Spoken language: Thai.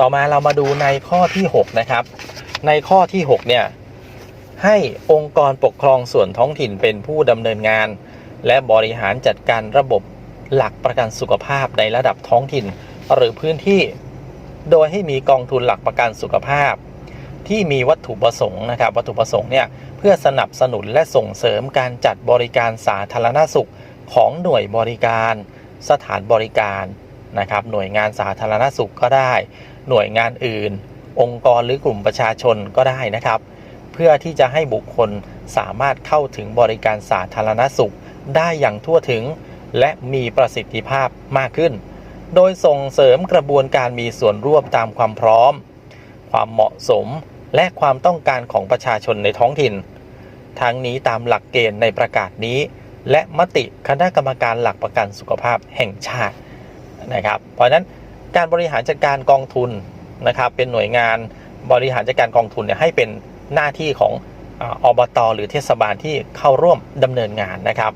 ต่อมาเรามาดูในข้อที่ 6 นะครับ ในข้อที่ 6 เนี่ย ให้องค์กรปกครองส่วนท้องถิ่นเป็นผู้ดำเนินงาน และบริหารจัดการระบบหลักประกันสุขภาพในระดับท้องถิ่น หรือพื้นที่ โดยให้มีกองทุนหลักประกันสุขภาพ ที่มีวัตถุประสงค์นะครับ วัตถุประสงค์เนี่ยเพื่อสนับสนุนและส่งเสริมการจัดบริการสาธารณสุขของหน่วยบริการ สถานบริการนะครับ หน่วยงานสาธารณสุขก็ได้ หน่วยงานอื่น องค์กรหรือกลุ่มประชาชนก็ได้นะครับ เพื่อที่จะให้บุคคลสามารถเข้าถึงบริการสาธารณสุข ได้อย่างทั่วถึง และมีประสิทธิภาพมากขึ้น โดยส่งเสริมกระบวนการมีส่วนร่วมตามความพร้อม ความเหมาะสมและความต้องการของประชาชนในท้องถิ่น ทั้งนี้ตามหลักเกณฑ์ในประกาศนี้ และมติคณะกรรมการหลักประกันสุขภาพแห่งชาตินะครับ เพราะนั้น การบริหารจัดการกองทุนนะครับเป็นหน่วยงานบริหารจัดการกองทุนเนี่ยให้เป็นหน้าที่ของออบต หรือเทศบาลที่เข้าร่วมดำเนินงานนะครับ